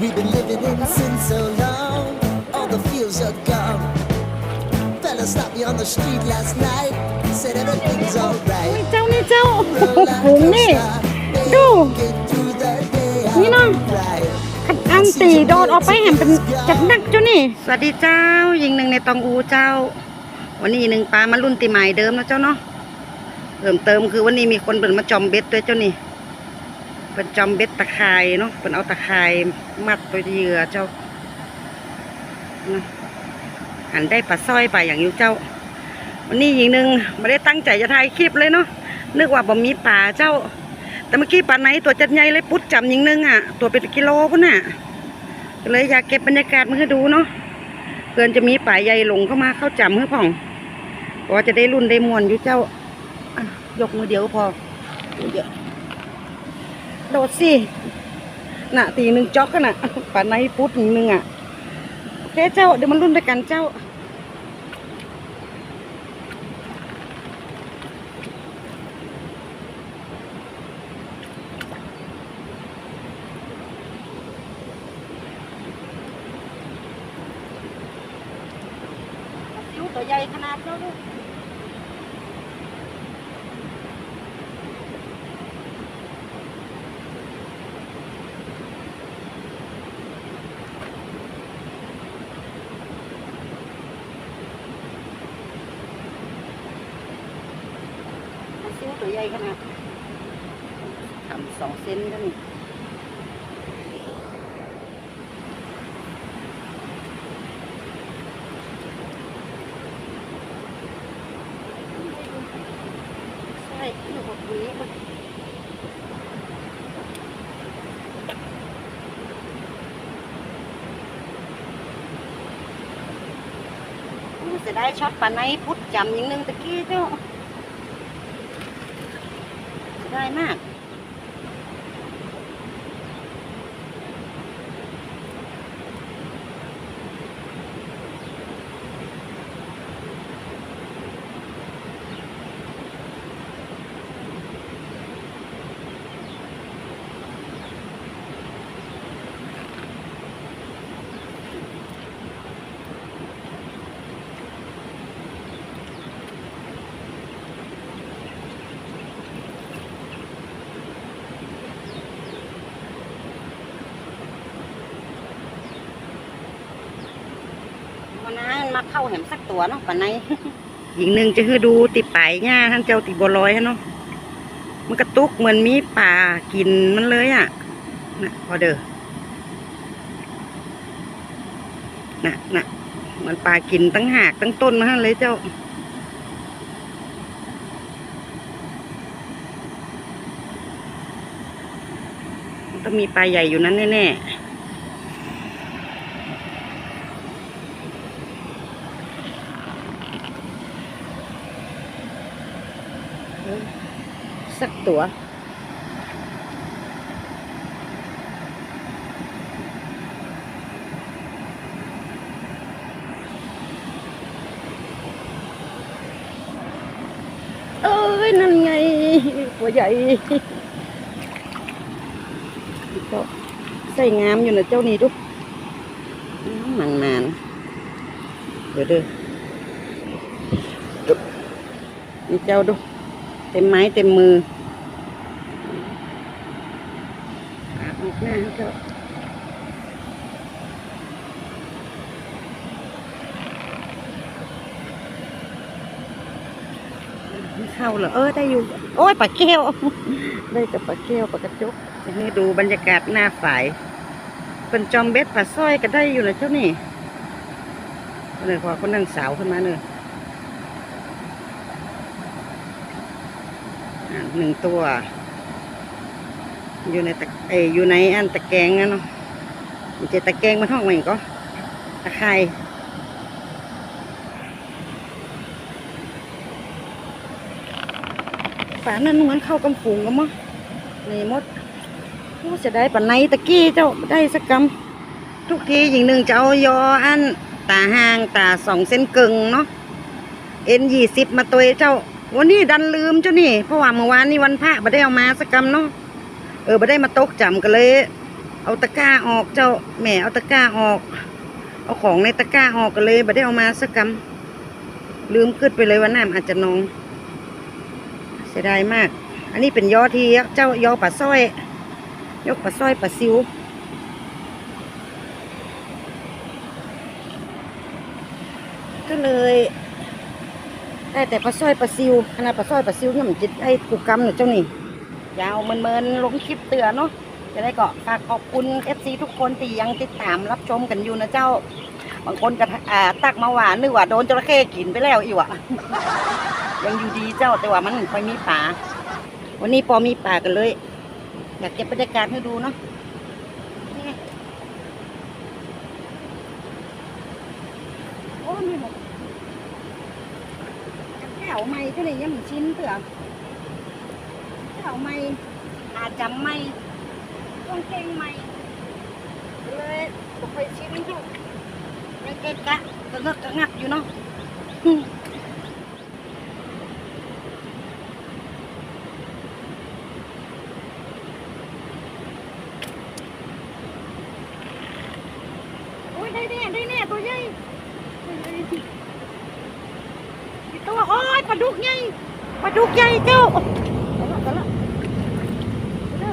We've been living in sin so long, all the feels are gone. Fella stopped me on the street last night, said everything's นี่ alright. เจ้านี่เจ้า Roller หุงนี่ coaster, ดู get through the day นี่เนาะ alright. ขัดอันตีโดดออกไปเห็นเป็นจัดนักเจ้านี่ สวัสดีเจ้ายิงหนึ่งในตองอูเจ้า วันนี้หนึ่งปลามารุ่นตีใหม่เดิมแล้วเจ้าเนาะเติมเติมคือวันนี้มีคนเปิดมาจอมเบ็ดด้วยเจ้านี่ เป็นจอมเบ็ดตะไคร่เนาะเป็นเอาตะไคร่มัดตัวเหยื่อเจ้าหันได้ปลาสร้อยไปอย่างอยูเจ้า วันนี้ยิงหนึ่งไม่ได้ตั้งใจจะถ่ายคลิปเลยเนาะนึกว่าบ่มีปลาเจ้า แต่เมื่อกี้ปลาไหนตัวจัดใหญ่เลยปุ๊ดจำยิงหนึงอะตัวเป็นกิโลพุ่นน่ะก็เลยอยากเก็บบรรยากาศมาให้ดูเนาะเกินจะมีป่าใหญ่หลงเข้ามาเข้าจำให้พ่องเพราะว่าจะได้รุ่นได้มวนอยู่เจ้ายกมือเดียวพอเดี๋ยว โดดสิน่ะตีหนึ่งจ็อกกันน่ะป่านในพุทธหนึ่งอะโอเคเจ้าเดี๋ยวมันรุ่นด้วยกันเจ้า ซิวตัวใหญ่ขนาดเจ้าลูกซิว ตัวใหญ่ขนาดทำสองเซนกันนี่ใช่หนูบอกนี้มันเสียดายช็อตปลาไหนพุดจำอย่างหนึงตะกี้เจ้าายมาก วันนั้นมาเข้าแหมสักตัวเนาะปันในหญิงหนึ่งจะคือดูติป่ายหญ้าท่านเจ้าติบัวลอยฮะเนาะมันกระตุกเหมือนมีป่ากินมันเลยอะนะพอเด้อน่ะน่ะมันป่ากินตั้งหากตั้งต้นมาฮะเลยเจ้าต้องมีปลาใหญ่อยู่นั้นแน่ๆ ตัวเอ้ย นั่นไงตัวใหญ่ก็ใส่งามอยู่นะเจ้านี่ดูมันมันๆเดี๋ยวด้อนี่เจ้าดู เต็มไม้เต็มมือ อาบออกหน้าให้เจ้าไม่เข้าเหรอเออได้อยู่ โอ้ยปลาแก้ว ได้แต่ปลาแก้วปลากระจกให้ดูบรรยากาศหน้าฝ่ายเป็นจอมเบ็ดปลาสร้อยก็ได้อยู่เลยเจ้านี่เลยพอคนนั่งสาวขึ้นมาเนอะอะหนึ่งตัว อยู่ในตะเอยอยู่ในอันตะแกงนะเนาะมันจะตะแกงมันห้องมันก็ตะไคร่ฝานั่นเหมือนเข้ากำฝูงกันมั้งนี่มดโอ้จะได้ปันไนตะกี้เจ้าได้สักกำทุกทีหญิงหนึ่งจะเอายออันตาห่างตาสองเส้นกึ่งเนาะเอ็นยี่สิบมาตัวเจ้าวันนี้ดันลืมเจ้านี่เพราะว่าเมื่อวานนี่วันพระบ่ได้เอามาสักกำเนาะ เออบ่ได้มาตกจำกันเลย เอาตะกร้าออกเจ้าแหม่เอาตะกร้าออก เอาของในตะกร้าออกกันเลยบ่ได้เอามาสักกำลืมขึ้นไปเลยว่าน้ำอาจจะนอง เสียดายมาก อันนี้เป็นยอที่เจ้ายอปลาสร้อยยกปลาสร้อยปลาซิวก็เลยได้แต่ปลาสร้อยปลาซิวขนาดปลาสร้อยปลาซิวเนี่ยมันจิตไอ้กุกกำเนี่ยเจ้านี่ ยาวเมินๆลงคลิปเตือนเนาะจะได้ก็ฝากขอบคุณเอฟซีทุกคนที่ยังติดตามรับชมกันอยู่นะเจ้า บางคนก็อ่าตักมาหวานนึกว่าโดนจระเข้กินไปแล้วอีกวะ ยังอยู่ดีเจ้าแต่ว่ามันไม่ค่อมีป่าวันนี้พอมีป่ากันเลย อยากเก็บบรรยากาศให้ดูเนาะโอ้มีหมดแก้วไม้ก็เลยยังชิ้นเถื่อ แก้วไม้อาจจำไม้ต้องเก่งไม้เลยบ่เคยชิ้นอยู่ยังเกะกะก็เงกกระงักอยู่เนาะอืม โอ้ยได้แน่ได้แน่ตัวใหญ่ตัวใหญ่อีกตัวโอ้ยปลาดุกใหญ่ปลาดุกใหญ่เจ้าเอาละเอาละเด้อ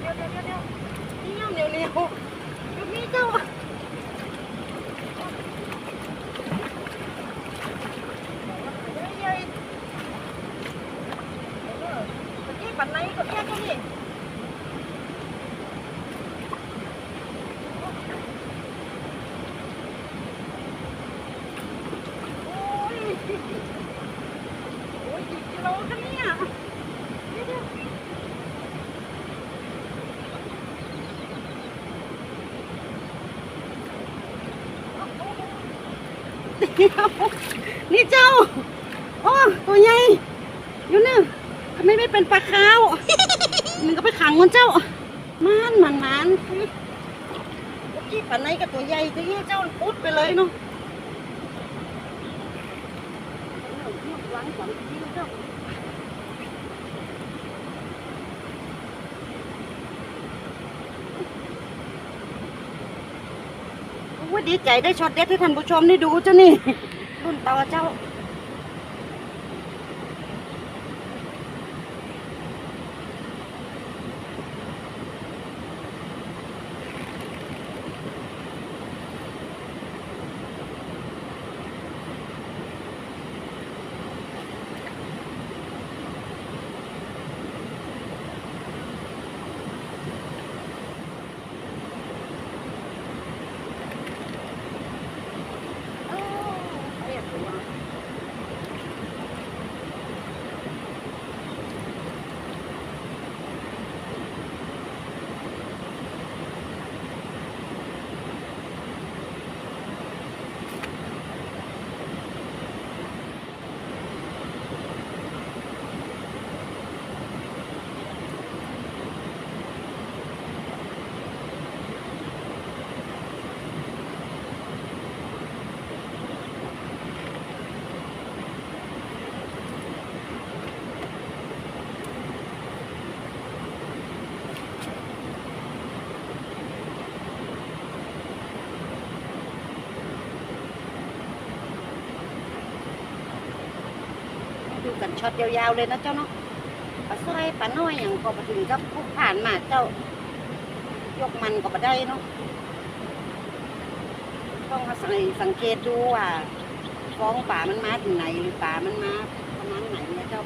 เดี๋ยวเดี๋ยวเดี๋ยวเดี๋ยวนี่ ยังเหนียวเหนียวอยู่นี่เจ้าใหญ่ๆเออเมื่อกี้ปันไหนก็แค่ตัวนี้ โอ้ยโอ้ยกี่กิโลคะเนี่ยเดี๋ยวเดี๋ยวเดี๋ยว นี่เจ้า โอ้ตัวใหญ่อยู่นี่ทำไมไม่เป็นปลาขาว มันก็ไปขังมันเจ้า มันมันมันเมื่อกี้ปลาไหนกับตัวใหญ่ตัวนี้เจ้าอุดไปเลยเนาะ หลังสองทีเจ้าโอ้ยดีใจได้ช็อตเด็ดให้ท่านผู้ชมได้ดูเจ้านี่รุ่นต่อเจ้า ดูกัน ช็อตยาวๆเลยนะเจ้าเนาะปลาสร้อยปลาน้อยอย่างก็มาถึงกับผู้ผ่านมาเจ้ายกมันก็มาได้เนาะต้องอาศัยสังเกตดูว่าฟ้องป่ามันมาถึงไหนหรือป่ามันมาประมาณไหนนะเจ้า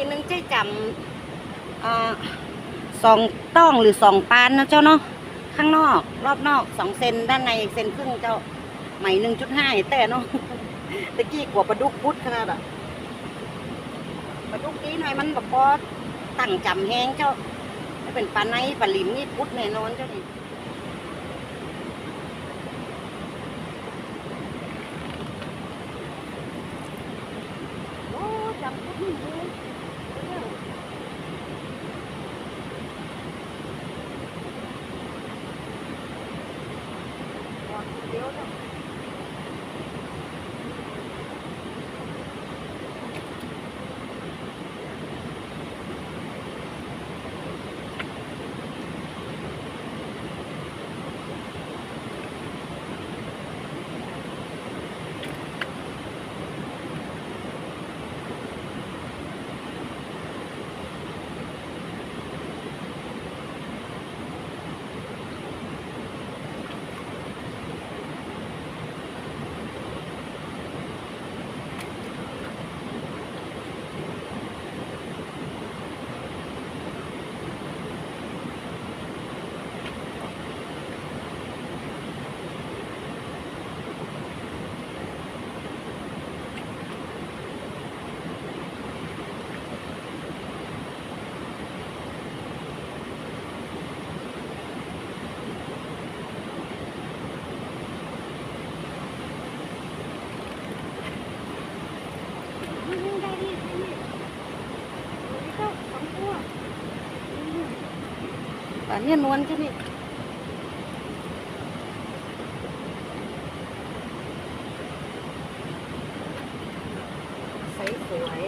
นี่อย่างหนึงใจจำอ่าสองต้องหรือสองปานนะเจ้าเนาะข้างนอก รอบนอกสองเซนด้านในเซนครึ่งเจ้าใหม่หนึ่งจุดห้าแต่เนาะตะกี้กว่าปลาดุกพุดขนาดอะปลาดุกนี้หน่อยมันแบบพอตั้งจำแห้งเจ้าเป็นปลาในปลาลิมนี่พุดแน่นอนเจ้านี่ Thank you. ป่านนี้นวลใช่ไหมใสสวย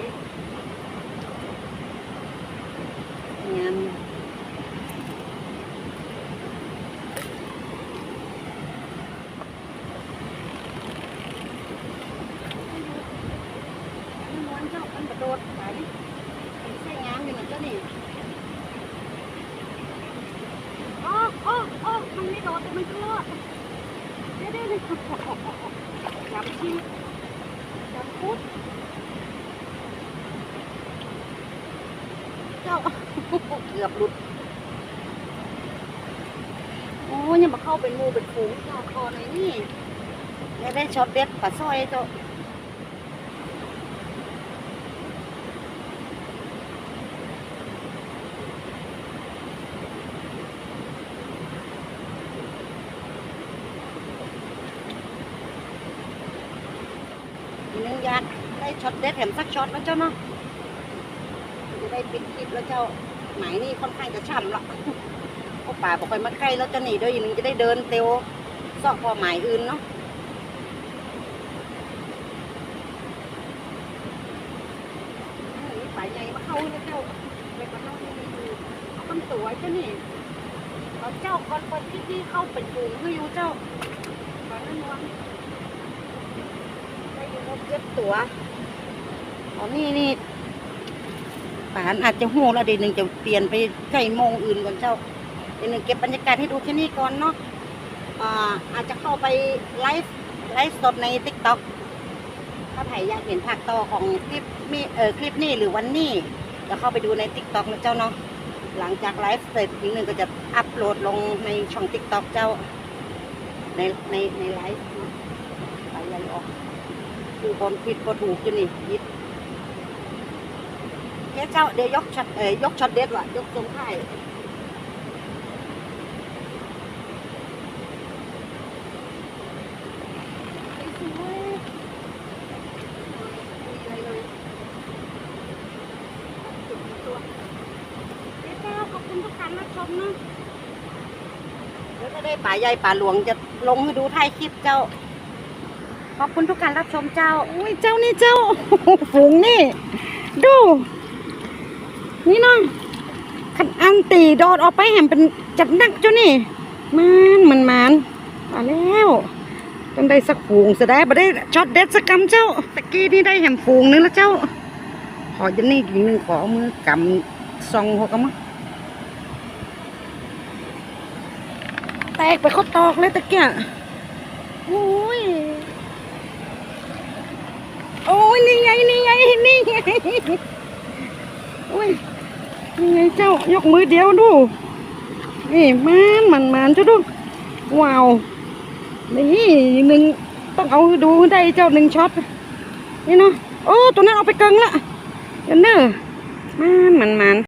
งามนวล มันไม่โดดแต่มันก็รอดเดี๋ยวเดี๋ยวเดี๋ยจับชีจับพุดเจ้าเกือบหลุดโอ้ยังมาเข้าเป็นงูเป็นฝูงเจ้าคอหน่อยนี่ได้ได้ช็อตเด็ดปลาสร้อยเจ้า อยานได้ช็อตเด็ดแถมสักช็อตแล้วเจ้าเนาะจะได้ปิดคลิปแล้วเจ้าไหมายนี่ค่อนข้างจะช่ำละเพราะป่าบอกไปมาใกล้แล้วจะหนีเด้วยอีกนึงจะได้เดินเตียวซอกพอหมายอื่นเนาะป่าใหญ่มาเข้าแล้วเจ้าไปมาเข้าที่นี่ดูเอาคนสวยเจ้านี่เอาเจ้าคนคนที่ที่เข้าเป็นฝูงคืออยู่เจ้าป่านั่นวัน ได้ยินว่าเก็บตัวอ๋อนี่นี่ป่านอาจจะหูแล้วเดี๋ยวหนึ่งจะเปลี่ยนไปใกล้โมงอื่นก่อนเจ้าเดี๋ยวหนึ่งเก็บบรรยากาศให้ดูแค่นี้ก่อนเนาะอ่าอาจจะเข้าไปไลฟ์ไลฟ์สดในติ๊กต็อกถ้าใครอยากเห็นภาคต่อของคลิปมีเออคลิปนี้หรือวันนี้จะเข้าไปดูในติ๊กต็อกนะเจ้าเนาะหลังจากไลฟ์เสร็จอีกหนึ่งก็จะอัพโหลดลงในช่องติ๊กต็อกเจ้าในในในไลฟ์เนาะไปยันออก คือบอลผิดก็ถูกอยู่นี่ยิดเคเจ้าเดี๋ยวยกช็อตเอ้ยยกช็อตเด็ดว่ะยกตรงท้ายเจ้าขอบคุณทุกการรับชมนะเดี๋ยวถ้าได้ป่าใหญ่ป่าหลวงจะลงให้ดูท้ายคลิปเจ้า ขอบคุณทุกการรับชมเจ้า อุ้ยเจ้านี่เจ้าฝูงนี่ ดู นี่น้องขันอันตีโดดออกไปแหมเป็นจัดนักเจ้านี่มันมันมันมาแล้วต้องได้สักฝูงเสียได้บ่ได้ช็อตเด็ดสักกำเจ้าตะกี้นี่ได้แหมฝูงนึงแล้วเจ้า ขอจะนี่อีกหนึ่งขอมือกำซองหัวกำมแตกไปเขาตอกเลยตะเกียโอ้ย โอ้ยนี่ไงนี่ไงนี่ไงโอ้ยนี่ไงเจ้ายกมือเดียวดูนี่มันมันมันเจ้าดูว้าวนี่หนึ่งต้องเอาดูได้เจ้าหนึ่งช็อตนี่เนาะโอ้ตัวนั้นเอาไปเกิงละเดี๋ยวเนอมันมันมัน